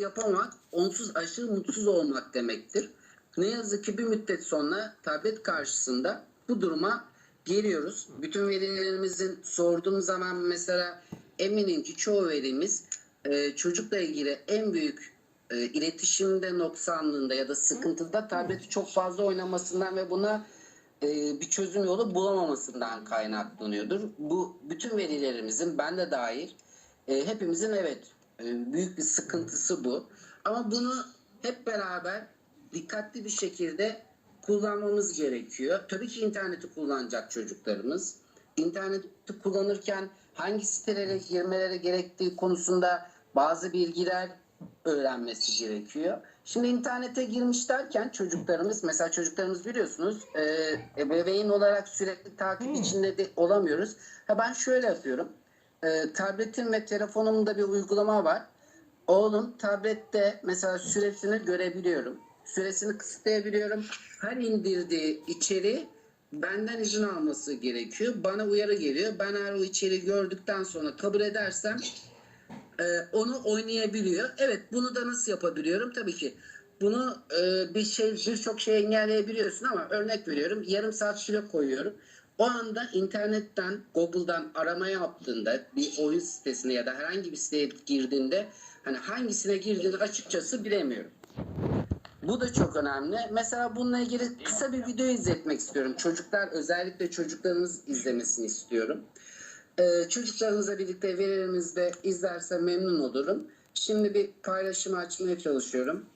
yapamak onsuz aşırı mutsuz olmak demektir. Ne yazık ki bir müddet sonra tablet karşısında bu duruma geliyoruz. Bütün velilerimizin sorduğum zaman mesela eminim ki çoğu velimiz e, çocukla ilgili en büyük e, iletişimde noksanlığında ya da sıkıntıda tableti çok fazla oynamasından ve buna e, bir çözüm yolu bulamamasından kaynaklanıyordur. Bu bütün velilerimizin ben de dahil e, hepimizin evet e, büyük bir sıkıntısı bu. Ama bunu hep beraber dikkatli bir şekilde kullanmamız gerekiyor. Tabii ki interneti kullanacak çocuklarımız. İnterneti kullanırken hangi sitelere girmeleri gerektiği konusunda bazı bilgiler öğrenmesi gerekiyor. Şimdi internete girmiş derken çocuklarımız mesela çocuklarımız biliyorsunuz e, ebeveyn olarak sürekli takip içinde de olamıyoruz. Ha ben şöyle yapıyorum. E, tabletim ve telefonumda bir uygulama var. Oğlum tablette mesela süresini görebiliyorum. Süresini kısıtlayabiliyorum. Her indirdiği içeri benden izin alması gerekiyor. Bana uyarı geliyor. Ben eğer o içeriği gördükten sonra kabul edersem e, onu oynayabiliyor. Evet bunu da nasıl yapabiliyorum? Tabii ki bunu e, bir şey birçok şey engelleyebiliyorsun ama örnek veriyorum yarım saat süre koyuyorum. O anda internetten Google'dan arama yaptığında bir oyun sitesine ya da herhangi bir siteye girdiğinde hani hangisine girdiğini açıkçası bilemiyorum. Bu da çok önemli. Mesela bununla ilgili kısa bir video izletmek istiyorum. Çocuklar özellikle çocuklarınız izlemesini istiyorum. Ee, çocuklarınızla birlikte velilerimizle izlerse memnun olurum. Şimdi bir paylaşım açmaya çalışıyorum.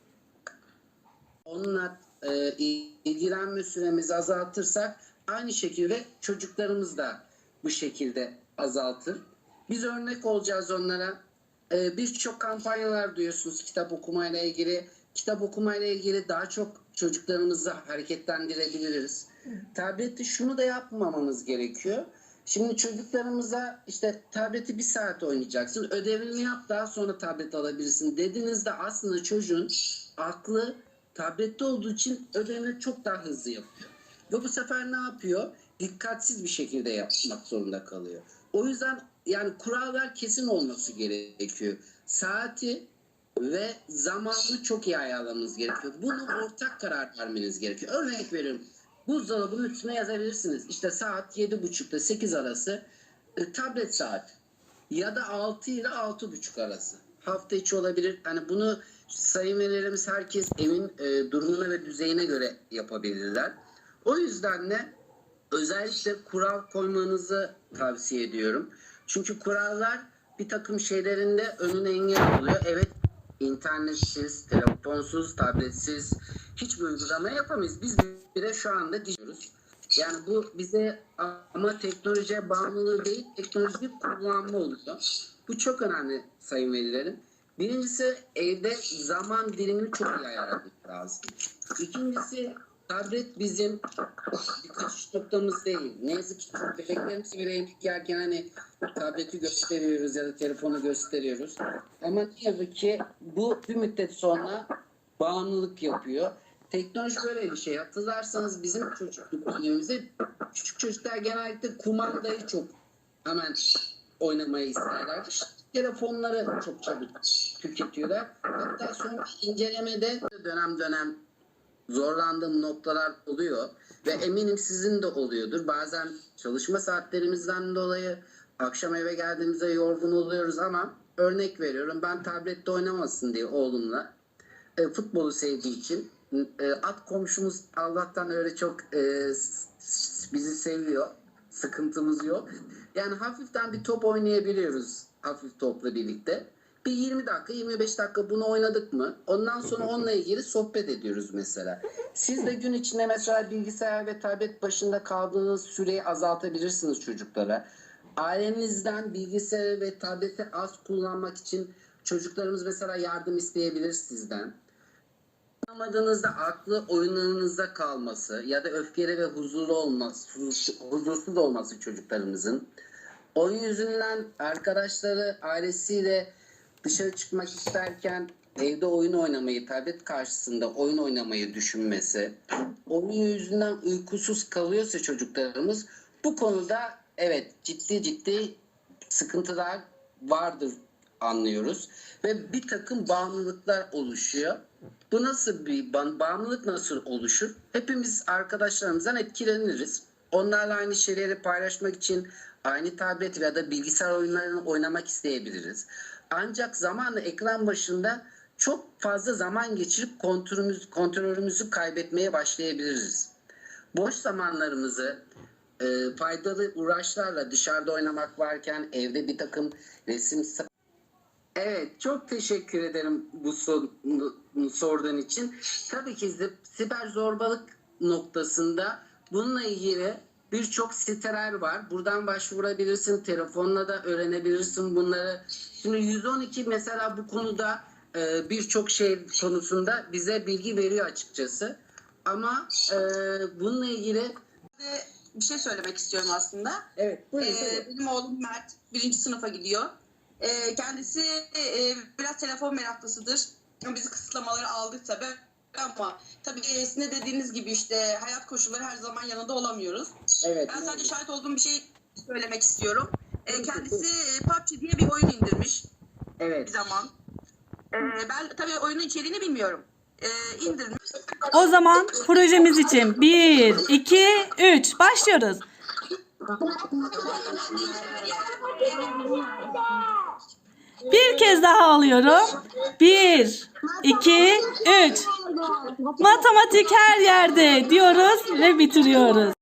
Onunla e, ilgilenme süremizi azaltırsak aynı şekilde çocuklarımız da bu şekilde azaltır. Biz örnek olacağız onlara. Ee, Birçok kampanyalar duyuyorsunuz kitap okumayla ilgili. Kitap okumayla ilgili daha çok çocuklarımızı hareketlendirebiliriz. Tablette şunu da yapmamamız gerekiyor. Şimdi çocuklarımıza işte tableti bir saat oynayacaksın. Ödevini yap daha sonra tablet alabilirsin dediğinizde aslında çocuğun aklı tablette olduğu için ödevini çok daha hızlı yapıyor. Ve bu sefer ne yapıyor? Dikkatsiz bir şekilde yapmak zorunda kalıyor. O yüzden yani kurallar kesin olması gerekiyor. Saati ve zamanını çok iyi ayarlamanız gerekiyor. Bunu ortak karar vermeniz gerekiyor. Örnek veriyorum. Buzdolabının üstüne yazabilirsiniz. İşte saat 7.30 ile 8 arası e, tablet saat. Ya da 6 ile 6.30 arası. Hafta içi olabilir. Hani bunu sayın velilerimiz herkes evin e, durumuna ve düzeyine göre yapabilirler. O yüzden de özellikle kural koymanızı tavsiye ediyorum. Çünkü kurallar bir takım şeylerinde önüne engel oluyor. Evet internetsiz, telefonsuz, tabletsiz hiçbir uygulama yapamayız. Biz bile şu anda diyoruz. Yani bu bize ama teknolojiye bağımlılığı değil, teknolojiyi kullanma oluyor. Bu çok önemli sayın velilerim. Birincisi evde zaman dilimini çok iyi ayarlamak lazım. İkincisi tablet bizim kaçış noktamız değil. Ne yazık ki bebeklerimiz bile yemek yerken hani tableti gösteriyoruz ya da telefonu gösteriyoruz. Ama ne yazık ki bu bir müddet sonra bağımlılık yapıyor. Teknoloji böyle bir şey. Hatırlarsanız bizim çocukluk dönemimizde küçük çocuklar genellikle kumandayı çok hemen oynamayı isterler. Telefonları çok çabuk tüketiyorlar. Hatta sonra incelemede dönem dönem zorlandığım noktalar oluyor ve eminim sizin de oluyordur. Bazen çalışma saatlerimizden dolayı akşam eve geldiğimizde yorgun oluyoruz ama örnek veriyorum ben tablette oynamasın diye oğlumla e, futbolu sevdiği için e, at komşumuz Allah'tan öyle çok e, bizi seviyor. Sıkıntımız yok. Yani hafiften bir top oynayabiliyoruz hafif topla birlikte. Bir 20 dakika 25 dakika bunu oynadık mı? Ondan sonra onunla ilgili sohbet ediyoruz mesela. Siz de gün içinde mesela bilgisayar ve tablet başında kaldığınız süreyi azaltabilirsiniz çocuklara. Ailenizden bilgisayarı ve tableti az kullanmak için çocuklarımız mesela yardım isteyebilir sizden. Anlamadığınızda aklı oyunlarınızda kalması ya da öfkeli ve huzurlu olması, huzur- huzursuz olması çocuklarımızın. Oyun yüzünden arkadaşları ailesiyle dışarı çıkmak isterken evde oyun oynamayı, tablet karşısında oyun oynamayı düşünmesi, oyun yüzünden uykusuz kalıyorsa çocuklarımız bu konuda evet ciddi ciddi sıkıntılar vardır anlıyoruz ve bir takım bağımlılıklar oluşuyor. Bu nasıl bir ba- bağımlılık nasıl oluşur? Hepimiz arkadaşlarımızdan etkileniriz. Onlarla aynı şeyleri paylaşmak için aynı tablet ya da bilgisayar oyunlarını oynamak isteyebiliriz. Ancak zamanla ekran başında çok fazla zaman geçirip kontrolümüz, kontrolümüzü kaybetmeye başlayabiliriz. Boş zamanlarımızı e, faydalı uğraşlarla dışarıda oynamak varken evde bir takım resim Evet, çok teşekkür ederim bu sorunu sorduğun için. Tabii ki de siber zorbalık noktasında bununla ilgili birçok siteler var. Buradan başvurabilirsin, telefonla da öğrenebilirsin bunları. Şimdi 112 mesela bu konuda e, birçok şey konusunda bize bilgi veriyor açıkçası. Ama e, bununla ilgili bir şey söylemek istiyorum aslında. evet buyurun. Ee, benim oğlum Mert birinci sınıfa gidiyor. Ee, kendisi e, biraz telefon meraklısıdır. Bizi kısıtlamaları aldık tabii ama tabii e, sizin de dediğiniz gibi işte hayat koşulları her zaman yanında olamıyoruz. evet. Ben sadece şahit olduğum bir şey söylemek istiyorum. Ee, kendisi e, PUBG diye bir oyun indirmiş bir Evet. zaman. Ee, ben tabii oyunun içeriğini bilmiyorum. Ee, indirmiş. O zaman projemiz için 1, 2, 3 başlıyoruz. Bir kez daha alıyorum. 1, 2, 3. Matematik her yerde diyoruz ve bitiriyoruz.